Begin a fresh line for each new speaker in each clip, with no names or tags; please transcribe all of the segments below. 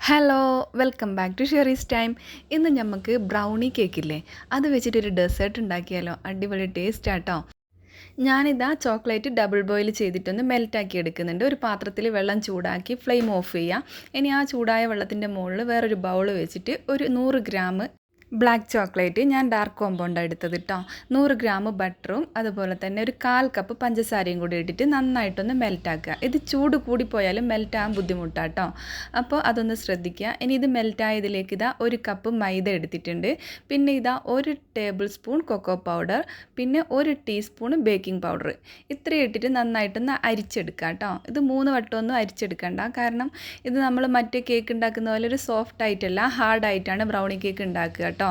Hello welcome back to Sherry's time ഇന്ന് നമുക്ക് brownie കേക്കില്ലേ അത് വെച്ചിട്ട് ഒരു ഡെസേർട്ട് ഉണ്ടാക്കിയാലോ? അടിപൊളി ടേസ്റ്റ് ആട്ടോ. ഞാനിതാ ചോക്ലേറ്റ് ഡബിൾ ബോയിൽ ചെയ്തിട്ടൊന്ന് മെൽറ്റാക്കി എടുക്കുന്നുണ്ട്. ഒരു പാത്രത്തിൽ വെള്ളം ചൂടാക്കി ഫ്ലെയിം ഓഫ് ചെയ്യുക ഇനി ആ ചൂടായ വെള്ളത്തിന്റെ മുകളിൽ വേറൊരു ബൗൾ വെച്ചിട്ട് ഒരു നൂറ് ഗ്രാം ബ്ലാക്ക് ചോക്ലേറ്റ് ഞാൻ ഡാർക്ക് കോമ്പൗണ്ട് എടുത്തത് കേട്ടോ നൂറ് ഗ്രാം ബട്ടറും അതുപോലെ തന്നെ ഒരു കാൽ കപ്പ് പഞ്ചസാരയും കൂടി ഇട്ടിട്ട് നന്നായിട്ടൊന്ന് മെൽറ്റാക്കുക ഇത് ചൂട് കൂടിപ്പോയാലും മെൽറ്റാകാൻ ബുദ്ധിമുട്ടാണ് കേട്ടോ അപ്പോൾ അതൊന്ന് ശ്രദ്ധിക്കുക. ഇനി ഇത് മെൽറ്റായതിലേക്ക് ഇതാ ഒരു കപ്പ് മൈദ എടുത്തിട്ടുണ്ട്. പിന്നെ ഇതാ ഒരു ടേബിൾ സ്പൂൺ കൊക്കോ പൗഡർ പിന്നെ ഒരു ടീസ്പൂൺ ബേക്കിംഗ് പൗഡർ ഇത്രയും ഇട്ടിട്ട് നന്നായിട്ടൊന്ന് അരിച്ചെടുക്കുക കേട്ടോ ഇത് മൂന്ന് വട്ടമൊന്നും അരിച്ചെടുക്കണ്ട. കാരണം ഇത് നമ്മൾ മറ്റേ കേക്ക് ഉണ്ടാക്കുന്ന പോലെ ഒരു സോഫ്റ്റ് ആയിട്ടല്ല ഹാർഡായിട്ടാണ് ബ്രൗണി കേക്ക് ഉണ്ടാക്കുക കേട്ടോ.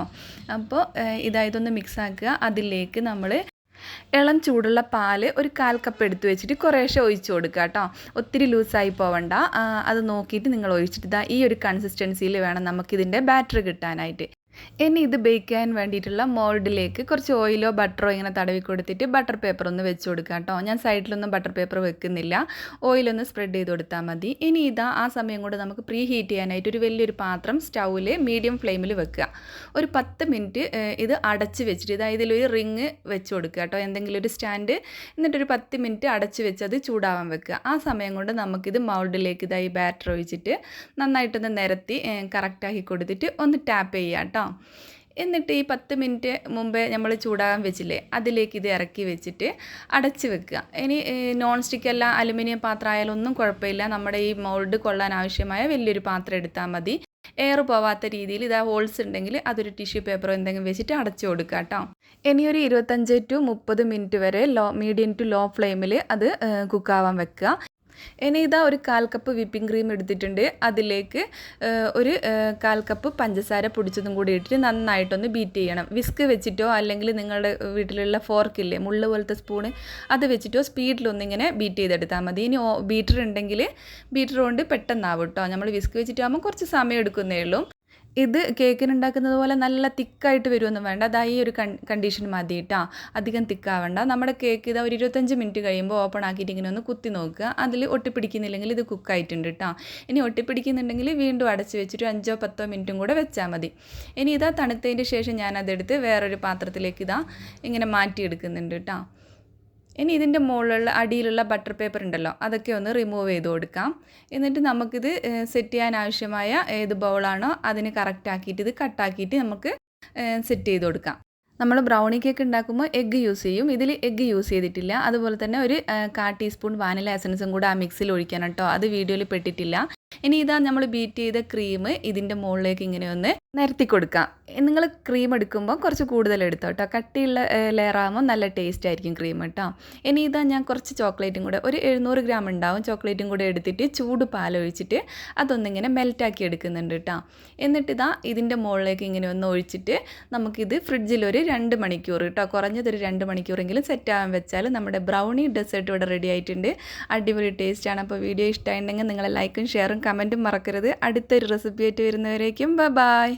അപ്പോൾ ഇതായതൊന്ന് മിക്സ് ആക്കുക. അതിലേക്ക് നമ്മൾ ഇളം ചൂടുള്ള പാൽ ഒരു കാൽ കപ്പ് എടുത്തു വെച്ചിട്ട് കുറേശ്ശെ ഒഴിച്ച് കൊടുക്കുക കേട്ടോ. ഒത്തിരി ലൂസായി പോവണ്ട. അത് നോക്കിയിട്ട് നിങ്ങൾ ഒഴിച്ചിട്ട് ഇതാ ഈ ഒരു കൺസിസ്റ്റൻസിയിൽ വേണം നമുക്കിതിന്റെ ബാറ്റർ കിട്ടാനായിട്ട്. ഇനി ഇത് ബേക്ക് ചെയ്യാൻ വേണ്ടിയിട്ടുള്ള മോൾഡിലേക്ക് കുറച്ച് ഓയിലോ ബട്ടറോ ഇങ്ങനെ തടവി കൊടുത്തിട്ട് ബട്ടർ പേപ്പർ ഒന്ന് വെച്ച് കൊടുക്കുക കേട്ടോ. ഞാൻ സൈഡിലൊന്നും ബട്ടർ പേപ്പർ വെക്കുന്നില്ല. ഓയിലൊന്ന് സ്പ്രെഡ് ചെയ്ത് കൊടുത്താൽ മതി. ഇനി ഇതാ ആ സമയം കൊണ്ട് നമുക്ക് പ്രീ ഹീറ്റ് ചെയ്യാനായിട്ട് ഒരു വലിയൊരു പാത്രം സ്റ്റൗവിൽ മീഡിയം ഫ്ലെയിമിൽ വെക്കുക. ഒരു പത്ത് മിനിറ്റ് ഇത് അടച്ച് വെച്ചിട്ട് ഇതാ ഇതിലൊരു റിങ് വെച്ച് കൊടുക്കുക കേട്ടോ. എന്തെങ്കിലും ഒരു സ്റ്റാൻഡ് എന്നിട്ടൊരു പത്ത് മിനിറ്റ് അടച്ച് വെച്ച് അത് ചൂടാവാൻ വെക്കുക. ആ സമയം കൊണ്ട് നമുക്കിത് മൗൾഡിലേക്ക് ഇതായി ബാറ്റർ ഒഴിച്ചിട്ട് നന്നായിട്ടൊന്ന് നിരത്തി കറക്റ്റാക്കി കൊടുത്തിട്ട് ഒന്ന് ടാപ്പ് ചെയ്യുക കേട്ടോ. എന്നിട്ട് ഈ പത്ത് മിനിറ്റ് മുമ്പേ നമ്മൾ ചൂടാകാൻ വെച്ചില്ലേ അതിലേക്ക് ഇത് ഇറക്കി വെച്ചിട്ട് അടച്ച് വെക്കുക. ഇനി നോൺ സ്റ്റിക്ക് അല്ല അലുമിനിയം പാത്രം ആയാലും ഒന്നും കുഴപ്പമില്ല. നമ്മുടെ ഈ മോൾഡ് കൊള്ളാൻ ആവശ്യമായ വലിയൊരു പാത്രം എടുത്താൽ മതി. എയർ പോവാത്ത രീതിയിൽ ഇതാ ഹോൾസ് ഉണ്ടെങ്കിൽ അതൊരു ടിഷ്യൂ പേപ്പറോ എന്തെങ്കിലും വെച്ചിട്ട് അടച്ചു കൊടുക്കുക കേട്ടോ. ഇനി ഒരു ഇരുപത്തഞ്ച് ടു മുപ്പത് മിനിറ്റ് വരെ ലോ മീഡിയം ടു ലോ ഫ്ലെയിമിൽ അത് കുക്കാവാൻ വെക്കുക. ഇനി ഇതാ ഒരു കാൽ കപ്പ് വിപ്പിംഗ് ക്രീം എടുത്തിട്ടുണ്ട്. അതിലേക്ക് ഒരു കാൽ കപ്പ് പഞ്ചസാര പൊടിച്ചതും കൂടി ഇട്ടിട്ട് നന്നായിട്ടൊന്ന് ബീറ്റ് ചെയ്യണം. വിസ്ക് വെച്ചിട്ടോ അല്ലെങ്കിൽ നിങ്ങളുടെ വീട്ടിലുള്ള ഫോർക്കില്ലേ മുള്ള പോലത്തെ സ്പൂണ് അത് വെച്ചിട്ടോ സ്പീഡിലൊന്നിങ്ങനെ ബീറ്റ് ചെയ്തെടുത്താൽ മതി. ഇനി ബീറ്റർ ഉണ്ടെങ്കിൽ ബീറ്റർ കൊണ്ട് പെട്ടെന്നാവും കേട്ടോ നമ്മൾ വിസ്ക് വെച്ചിട്ടാകുമ്പോൾ കുറച്ച് സമയം എടുക്കുന്നേ ഉള്ളൂ. ഇത് കേക്കിന് ഉണ്ടാക്കുന്നത് പോലെ നല്ല തിക്കായിട്ട് വരുമൊന്നും വേണ്ട. അതാ ഈ ഒരു കണ്ടീഷൻ മതി കേട്ടോ അധികം തിക്കാവണ്ട. നമ്മുടെ കേക്ക് ഇതാ ഒരു ഇരുപത്തഞ്ച് മിനിറ്റ് കഴിയുമ്പോൾ ഓപ്പൺ ആക്കിയിട്ട് ഇങ്ങനെ ഒന്ന് കുത്തി നോക്കുക. അതിൽ ഒട്ടിപ്പിടിക്കുന്നില്ലെങ്കിൽ ഇത് കുക്കായിട്ടുണ്ട് കേട്ടോ ഇനി ഒട്ടിപ്പിടിക്കുന്നുണ്ടെങ്കിൽ വീണ്ടും അടച്ച് വെച്ചിട്ട് അഞ്ചോ പത്തോ മിനിറ്റും കൂടെ വെച്ചാൽ മതി. ഇനി ഇതാ തണുത്തതിന്റെ ശേഷം ഞാനതെടുത്ത് വേറൊരു പാത്രത്തിലേക്ക് ഇതാ ഇങ്ങനെ മാറ്റിയെടുക്കുന്നുണ്ട് കേട്ടോ ഇനി ഇതിന്റെ മുകളിലുള്ള അടിയിലുള്ള ബട്ടർ പേപ്പർ ഉണ്ടല്ലോ അതൊക്കെ ഒന്ന് റിമൂവ് ചെയ്ത് കൊടുക്കാം. എന്നിട്ട് നമുക്കിത് സെറ്റ് ചെയ്യാൻ ആവശ്യമായ ഏത് ബൗളാണോ അതിന് കറക്റ്റ് ആക്കിയിട്ട് ഇത് കട്ടാക്കിയിട്ട് നമുക്ക് സെറ്റ് ചെയ്ത് കൊടുക്കാം. നമ്മൾ ബ്രൗണി കേക്ക് ഉണ്ടാക്കുമ്പോൾ എഗ്ഗ് യൂസ് ചെയ്യും. ഇതിൽ എഗ്ഗ് യൂസ് ചെയ്തിട്ടില്ല. അതുപോലെ തന്നെ ഒരു കാ ടീസ്പൂൺ വാനില എസൻസും കൂടെ ആ മിക്സിൽ ഒഴിക്കണം കേട്ടോ അത് വീഡിയോയിൽ പെട്ടിട്ടില്ല. ഇനി ഇതാ നമ്മൾ ബീറ്റ് ചെയ്ത ക്രീം ഇതിന്റെ മുകളിലേക്ക് ഇങ്ങനെ ഒന്ന് നിരത്തി കൊടുക്കാം. നിങ്ങൾ ക്രീം എടുക്കുമ്പോൾ കുറച്ച് കൂടുതൽ എടുത്തോ കേട്ടോ കട്ടിയുള്ള ലെയറാകുമ്പോൾ നല്ല ടേസ്റ്റ് ആയിരിക്കും ക്രീം കേട്ടോ ഇനി ഇതാ ഞാൻ കുറച്ച് ചോക്ലേറ്റും കൂടെ ഒരു എഴുന്നൂറ് ഗ്രാം ഉണ്ടാവും. ചോക്ലേറ്റും കൂടെ എടുത്തിട്ട് ചൂട് പാലൊഴിച്ചിട്ട് അതൊന്നിങ്ങനെ മെൽറ്റാക്കി എടുക്കുന്നുണ്ട് കേട്ടോ എന്നിട്ട് ഇതാ ഇതിന്റെ മുകളിലേക്ക് ഇങ്ങനെ ഒന്ന് ഒഴിച്ചിട്ട് നമുക്കിത് ഫ്രിഡ്ജിൽ ഒരു രണ്ട് മണിക്കൂർ കേട്ടോ കുറഞ്ഞതൊരു രണ്ട് മണിക്കൂറെങ്കിലും സെറ്റ് ആവാൻ വെച്ചാൽ നമ്മുടെ ബ്രൗണി ഡെസേർട്ട് ഇവിടെ റെഡി ആയിട്ടുണ്ട്. അടിപൊളി ടേസ്റ്റാണ് അപ്പോൾ വീഡിയോ ഇഷ്ടമായിട്ടുണ്ടെങ്കിൽ നിങ്ങളെ ലൈക്കും ഷെയറും കമന്റും മറക്കരുത്. അടുത്തൊരു റെസിപ്പി ആയിട്ട് വരുന്നവരേക്കും ബൈ